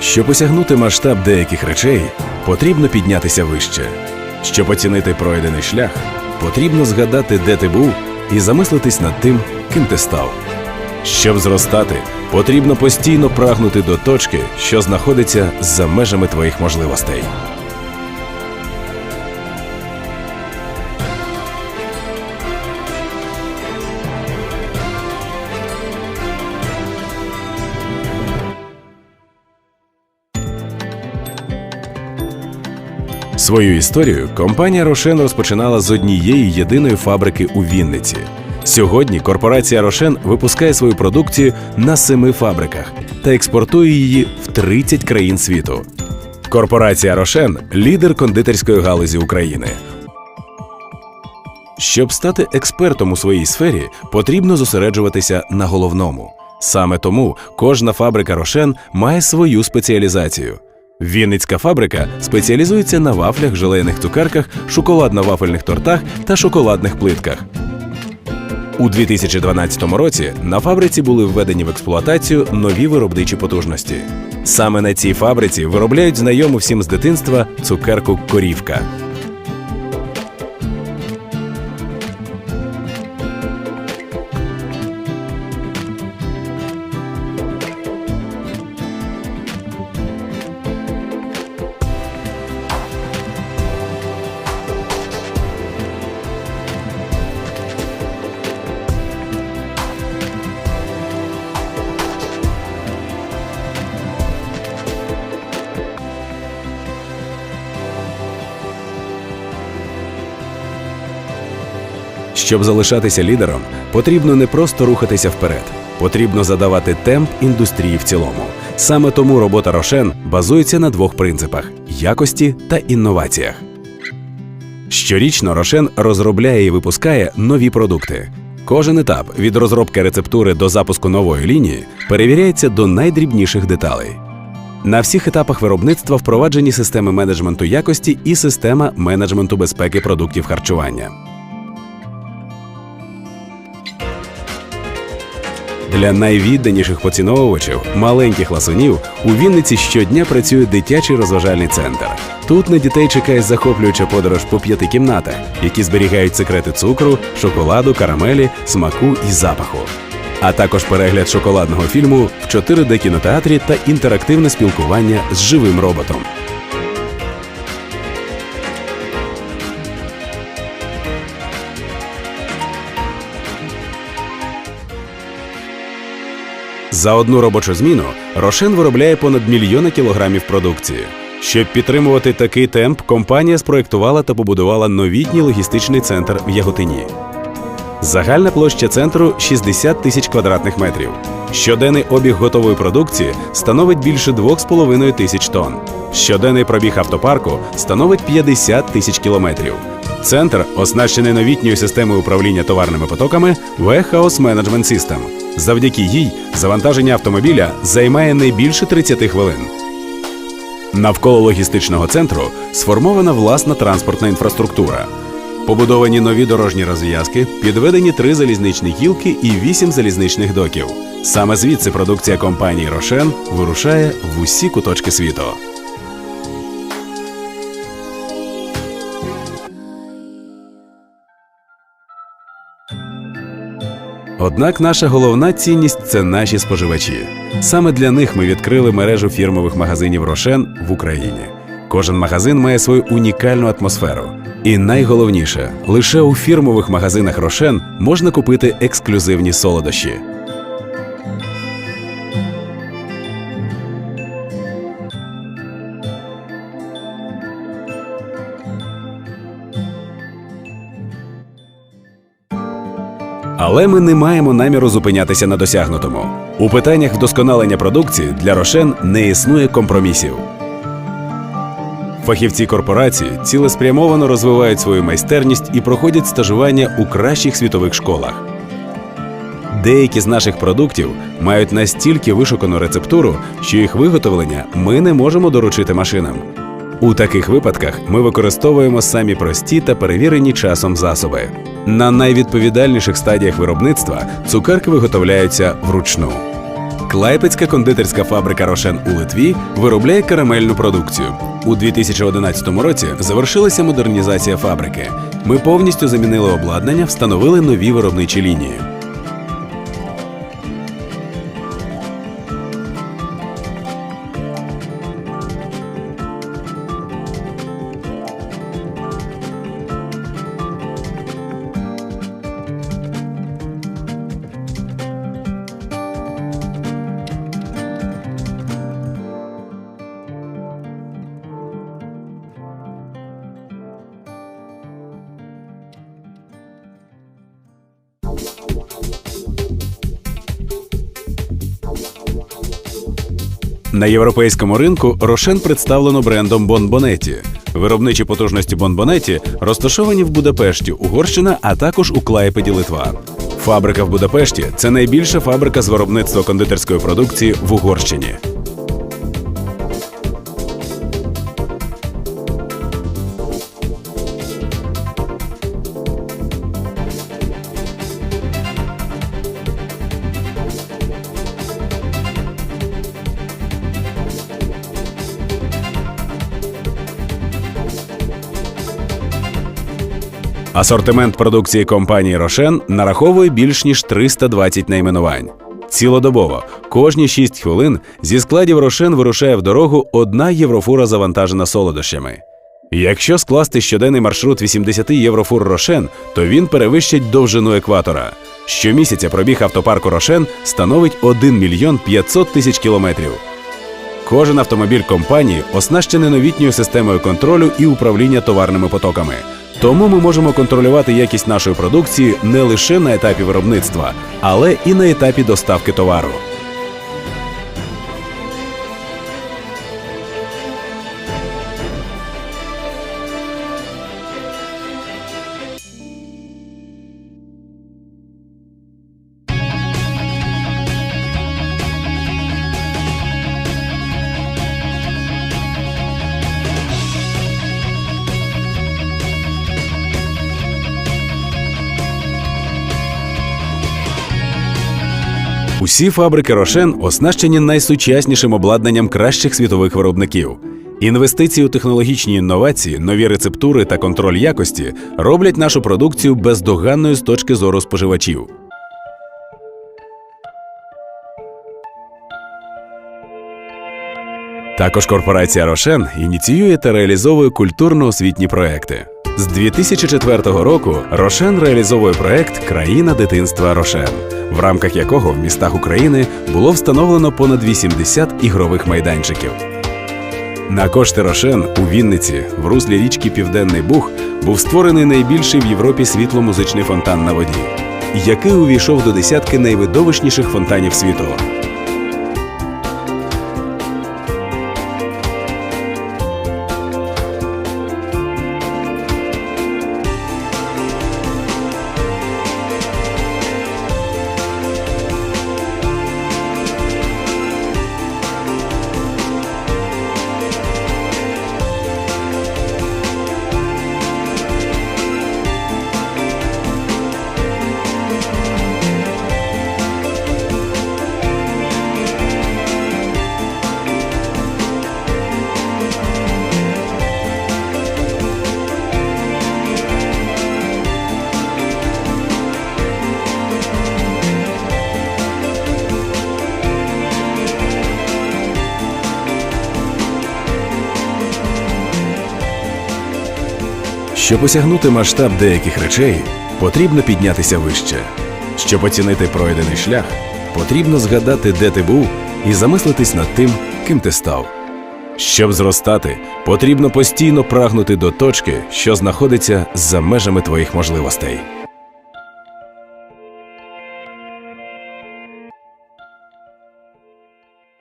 Щоб осягнути масштаб деяких речей, потрібно піднятися вище. Щоб оцінити пройдений шлях, потрібно згадати, де ти був, і замислитись над тим, ким ти став. Щоб зростати, потрібно постійно прагнути до точки, що знаходиться за межами твоїх можливостей. Свою історію компанія Рошен розпочинала з однієї єдиної фабрики у Вінниці. Сьогодні корпорація Рошен випускає свою продукцію на семи фабриках та експортує її в 30 країн світу. Корпорація Рошен лідер кондитерської галузі України. Щоб стати експертом у своїй сфері, потрібно зосереджуватися на головному. Саме тому кожна фабрика Рошен має свою спеціалізацію. Вінницька фабрика спеціалізується на вафлях, желейних цукерках, шоколадно-вафельних тортах та шоколадних плитках. У 2012 році на фабриці були введені в експлуатацію нові виробничі потужності. Саме на цій фабриці виробляють знайому всім з дитинства цукерку корівка. Щоб залишатися лідером, потрібно не просто рухатися вперед, потрібно задавати темп індустрії в цілому. Саме тому робота Рошен базується на двох принципах якості та інноваціях. Щорічно Рошен розробляє і випускає нові продукти. Кожен етап від розробки рецептури до запуску нової лінії перевіряється до найдрібніших деталей. На всіх етапах виробництва впроваджені системи менеджменту якості і система менеджменту безпеки продуктів харчування. Для найвідданіших поціновувачів маленьких ласунів у Вінниці щодня працює дитячий розважальний центр. Тут на дітей чекає захоплююча подорож по п'яти кімнатах, які зберігають секрети цукру, шоколаду, карамелі, смаку і запаху. А також перегляд шоколадного фільму в 4D кінотеатрі та інтерактивне спілкування з живим роботом. За одну робочу зміну Рошен виробляє понад мільйони кілограмів продукції. Щоб підтримувати такий темп, компанія спроектувала та побудувала новітній логістичний центр в Яготині. Загальна площа центру 60 тисяч квадратних метрів. Щоденний обіг готової продукції становить більше 2,5 тисяч тонн. Щоденний пробіг автопарку становить 50 тисяч кілометрів. Центр оснащений новітньою системою управління товарними потоками Warehouse Management System. Завдяки їй завантаження автомобіля займає не більше 30 хвилин. Навколо логістичного центру сформована власна транспортна інфраструктура. Побудовані нові дорожні розв'язки, підведені три залізничні гілки і вісім залізничних доків. Саме звідси продукція компанії Рошен вирушає в усі куточки світу. Однак наша головна цінність це наші споживачі. Саме для них ми відкрили мережу фірмових магазинів Рошен в Україні. Кожен магазин має свою унікальну атмосферу. І найголовніше, лише у фірмових магазинах Рошен можна купити ексклюзивні солодощі. Але ми не маємо наміру зупинятися на досягнутому. У питаннях вдосконалення продукції для Рошен не існує компромісів. Фахівці корпорації цілеспрямовано розвивають свою майстерність і проходять стажування у кращих світових школах. Деякі з наших продуктів мають настільки вишукану рецептуру, що їх виготовлення ми не можемо доручити машинам. У таких випадках ми використовуємо самі прості та перевірені часом засоби. На найвідповідальніших стадіях виробництва цукерки виготовляються вручну. Клайпецька кондитерська фабрика Рошен у Литві виробляє карамельну продукцію. У 2011 році завершилася модернізація фабрики. Ми повністю замінили обладнання, встановили нові виробничі лінії. На європейському ринку Рошен представлено брендом Бонбонеті. Виробничі потужності Бонбонеті розташовані в Будапешті, Угорщина, а також у Клайпеді, Литва. Фабрика в Будапешті це найбільша фабрика з виробництва кондитерської продукції в Угорщині. Асортимент продукції компанії Рошен нараховує більш ніж 320 найменувань. Цілодобово, кожні 6 хвилин зі складів Рошен вирушає в дорогу одна єврофура завантажена солодощами. Якщо скласти щоденний маршрут 80 єврофур Рошен, то він перевищить довжину екватора. Щомісяця пробіг автопарку Рошен становить 1 мільйон 500 тисяч кілометрів. Кожен автомобіль компанії оснащений новітньою системою контролю і управління товарними потоками. Тому ми можемо контролювати якість нашої продукції не лише на етапі виробництва, але і на етапі доставки товару. Усі фабрики Рошен оснащені найсучаснішим обладнанням кращих світових виробників. Інвестиції у технологічні інновації, нові рецептури та контроль якості роблять нашу продукцію бездоганною з точки зору споживачів. Також корпорація Рошен ініціює та реалізовує культурно-освітні проекти. З 2004 року Рошен реалізовує проект Країна дитинства Рошен, в рамках якого в містах України було встановлено понад 80 ігрових майданчиків. На кошти Рошен у Вінниці в руслі річки Південний Буг був створений найбільший в Європі світломузичний фонтан на воді, який увійшов до десятки найвидовищніших фонтанів світу. Щоб осягнути масштаб деяких речей, потрібно піднятися вище. Щоб оцінити пройдений шлях, потрібно згадати, де ти був, і замислитись над тим, ким ти став. Щоб зростати, потрібно постійно прагнути до точки, що знаходиться за межами твоїх можливостей.